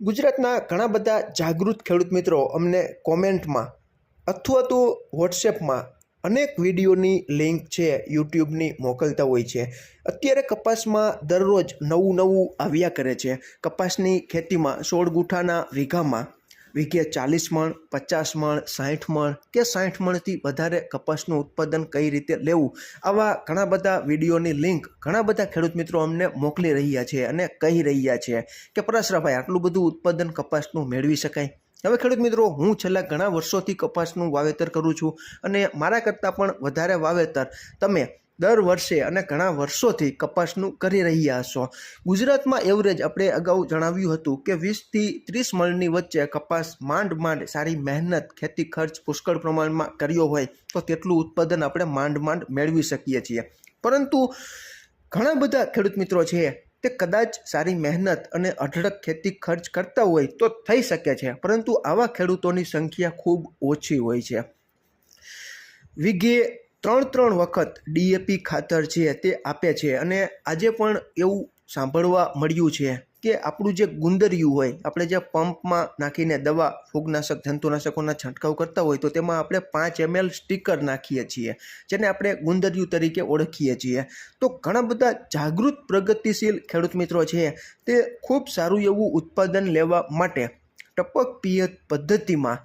ગુજરાતના ઘણા બધા જાગૃત ખેડૂત મિત્રો અમને કોમેન્ટમાં અથવા તો વોટ્સએપમાં અનેક વિડીયોની લિંક છે, યુટ્યુબની મોકલતા હોય છે. અત્યારે કપાસમાં દરરોજ નવું નવું આવ્યા કરે છે. કપાસની ખેતીમાં સોળ ગુઠાના વીઘામાં વીઘે ચાલીસ મણ, પચાસ મણ સાઠ મણ કે સાઠ મણથી વધારે કપાસનું ઉત્પાદન કઈ રીતે લેવું? આવા ઘણા બધા વિડીયોની લિંક ઘણા બધા ખેડૂત મિત્રો અમને મોકલી રહ્યા છે અને કહી રહ્યા છે કે પરાશરાભાઈ, આટલું બધું ઉત્પાદન કપાસનું મેળવી શકાય. હવે ખેડૂત મિત્રો, હું છેલ્લા ઘણા વર્ષોથી કપાસનું વાવેતર કરું છું અને મારા કરતાં પણ વધારે વાવેતર તમે દર વર્ષે અને ઘણા વર્ષોથી કપાસનું કરી રહ્યા હશો ગુજરાતમાં એવરેજ આપણે અગાઉ જણાવ્યું હતું કે વીસથી ત્રીસ મણની વચ્ચે કપાસ માંડ માંડ સારી મહેનત, ખેતી ખર્ચ, પુષ્કળ પ્રમાણમાં કર્યો હોય તો તેટલું ઉત્પાદન આપણે માંડ માંડ મેળવી શકીએ છીએ. પરંતુ ઘણા બધા ખેડૂત મિત્રો છે તે કદાચ સારી મહેનત અને અઢળક ખેતી ખર્ચ કરતા હોય તો થઈ શકે છે, પરંતુ આવા ખેડૂતોની સંખ્યા ખૂબ ઓછી હોય છે. વીઘે ત્રણ ત્રણ વખત ડીએપી ખાતર છે તે આપે છે અને આજે પણ એવું સાંભળવા મળ્યું છે કે આપણું જે ગુંદરિયું હોય, આપણે જે પંપમાં નાખીને દવા, ફૂગનાશક, જંતુનાશકોના છંટકાવ કરતા હોય તો તેમાં આપણે પાંચ એમએલ સ્ટીકર નાખીએ છીએ, જેને આપણે ગુંદરિયું તરીકે ઓળખીએ છીએ. તો ઘણા બધા જાગૃત, પ્રગતિશીલ ખેડૂત મિત્રો છે તે ખૂબ સારું એવું ઉત્પાદન લેવા માટે ટપક પિયત પદ્ધતિમાં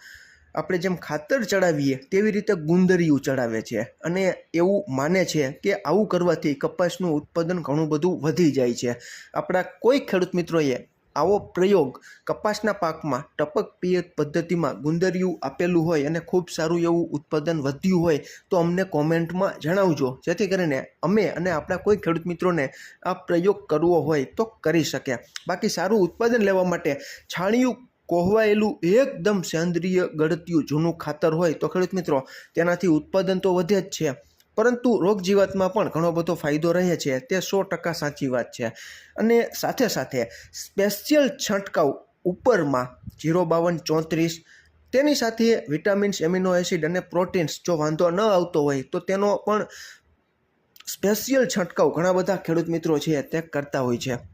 આપણે જેમ ખાતર ચડાવીએ તેવી રીતે ગુંદરિયું ચડાવે છે. અને એવું માને છે કે આવું કરવાથી કપાસનું ઉત્પાદન ઘણું બધું વધી જાય છે. આપણા કોઈ ખેડૂત મિત્રોએ આવો પ્રયોગ કપાસના પાકમાં ટપક પિયત પદ્ધતિમાં ગુંદરિયું આપેલું હોય અને ખૂબ સારું એવું ઉત્પાદન વધ્યું હોય તો અમને કોમેન્ટમાં જણાવજો. જેથી કરીને અમે અને આપણા કોઈ ખેડૂત મિત્રોને આ પ્રયોગ કરવો હોય તો કરી શકે. બાકી સારું ઉત્પાદન લેવા માટે છાણિયું કોહવાયેલું એકદમ સેન્દ્રિય ગળત્યું જૂનું ખાતર હોય તો ખેડૂત મિત્રો, તેનાથી ઉત્પાદન તો વધે જ છે. પરંતુ રોગ જીવાતમાં પણ ઘણો બધો ફાયદો રહે છે. તે સો ટકા સાચી વાત છે. અને સાથે સાથે સ્પેશિયલ છંટકાવ ઉપરમાં જીરો બાવન ચોત્રીસ, તેની સાથે વિટામિન્સ, એમિનો એસિડ અને પ્રોટીન્સ જો વાંધો ન આવતો હોય તો તેનો પણ સ્પેશિયલ છંટકાવ ઘણા બધા ખેડૂત મિત્રો છે તે કરતા હોય છે.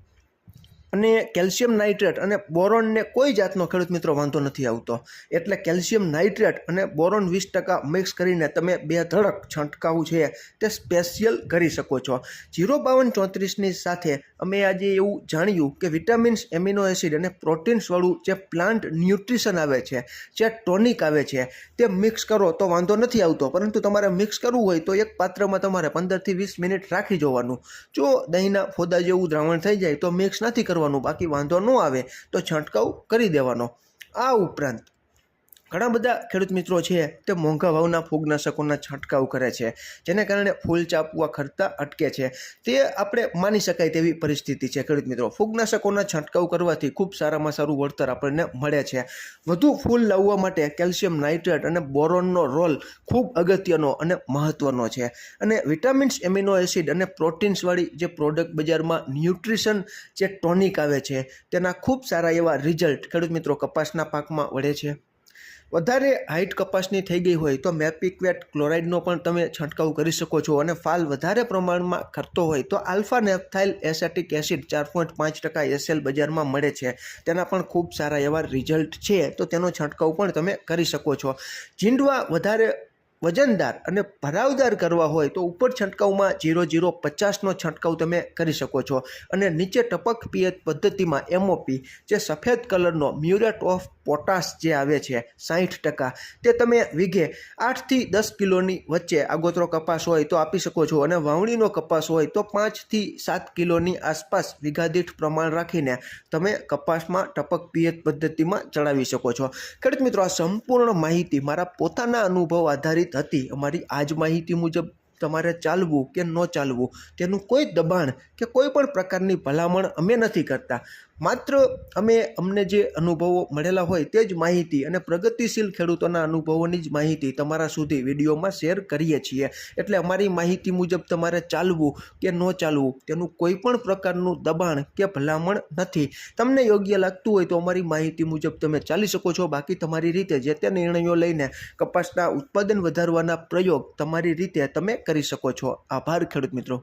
અને કેલ્શિયમ નાઇટ્રેટ અને બોરોનને કોઈ જાતનો ખેડૂત મિત્રો વાંધો નથી આવતો. એટલે કેલ્શિયમ નાઇટ્રેટ અને બોરોન વીસ ટકા મિક્સ કરીને તમે બે ધડક છંટકાવ છે તે સ્પેશિયલ કરી શકો છો. જીરો બાવન ચોત્રીસની સાથે અમે આજે એવું જાણ્યું કે વિટામિન્સ, એમિનો એસિડ અને પ્રોટીન્સવાળું જે પ્લાન્ટ ન્યુટ્રિશન આવે છે, જે ટોનિક આવે છે, તે મિક્સ કરો તો વાંધો નથી આવતો. પરંતુ તમારે મિક્સ કરવું હોય તો એક પાત્રમાં તમારે પંદરથી વીસ મિનિટ રાખી જોવાનું. જો દહીંના ફોદા જેવું દ્રાવણ થઈ જાય તો મિક્સ નથી કરવાનું કરવાનું બાકી વાંધો ન આવે તો છંટકાવ કરી દેવાનો. આ ઉપરાંત ઘણા બધા ખેડૂત મિત્રો છે તે મોંઘા ભાવના ફૂગનાશકોના છંટકાવ કરે છે, જેને કારણે ફૂલ ચાપવા ખરતા અટકે છે. તે આપણે માની શકાય તેવી પરિસ્થિતિ છે ખેડૂત મિત્રો. ફૂગનાશકોના છંટકાવ કરવાથી ખૂબ સારામાં સારું વળતર આપણને મળે છે. વધુ ફૂલ લાવવા માટે કેલ્શિયમ, નાઇટ્રેટ અને બોરોનનો રોલ ખૂબ અગત્યનો અને મહત્ત્વનો છે. અને વિટામિન્સ, એમિનો એસિડ અને પ્રોટીન્સવાળી જે પ્રોડક્ટ બજારમાં ન્યુટ્રિશન જે ટોનિક આવે છે, તેના ખૂબ સારા એવા રિઝલ્ટ ખેડૂત મિત્રો કપાસના પાકમાં વળે છે. વધારે હાઇટ કપાસની થઈ ગઈ હોય તો મેપિક્વેટ ક્લોરાઇડનો પણ તમે છંટકાવ કરી શકો છો અને ફાલ વધારે પ્રમાણમાં ખરતો હોય તો આલ્ફા નેફથાઇલ એસેટિક એસિડ ચાર પોઈન્ટ પાંચ ટકા એસએલ બજારમાં મળે છે. તેના પણ ખૂબ સારા એવા રિઝલ્ટ છે, તો તેનો છંટકાવ પણ તમે કરી શકો છો. જીંડવા વધારે વજનદાર અને ભરાવદાર કરવા હોય તો ઉપર છંટકાવમાં જીરો જીરો પચાસનો છંટકાવ તમે કરી શકો છો. અને નીચે ટપક પિયત પદ્ધતિમાં એમઓપી જે સફેદ કલરનો મ્યુરેટ ઓફ પોટાશ જે આવે છે સાહીઠ ટકા, તે તમે વીઘે આઠથી દસ કિલોની વચ્ચે આગોતરો કપાસ હોય તો આપી શકો છો અને વાવણીનો કપાસ હોય તો પાંચથી સાત કિલોની આસપાસ વીઘાદીઠ પ્રમાણ રાખીને તમે કપાસમાં ટપક પિયત પદ્ધતિમાં ચડાવી શકો છો. ખેડૂત મિત્રો, આ સંપૂર્ણ માહિતી મારા પોતાના અનુભવ આધારિત હતી. અમારી આજ માહિતી મુજબ તમારે ચાલવું કે ન ચાલવું, તેનું કોઈ દબાણ કે કોઈ પણ પ્રકારની ભલામણ અમે નથી કરતા. માત્ર અમે અમને જે અનુભવો મળેલા હોય તે જ માહિતી અને પ્રગતિશીલ ખેડૂતોના અનુભવોની જ માહિતી તમારા સુધી વિડીયોમાં શેર કરીએ છીએ. એટલે અમારી માહિતી મુજબ તમારે ચાલવું કે ન ચાલવું, તેનું કોઈ પણ પ્રકારનું દબાણ કે ભલામણ નથી. તમને યોગ્ય લાગતું હોય તો અમારી માહિતી મુજબ તમે ચાલી શકો છો. બાકી તમારી રીતે જે તે નિર્ણયો લઈને કપાસના ઉત્પાદન વધારવાના પ્રયોગ તમારી રીતે તમે કરી શકો છો. આભાર ખેડૂત મિત્રો.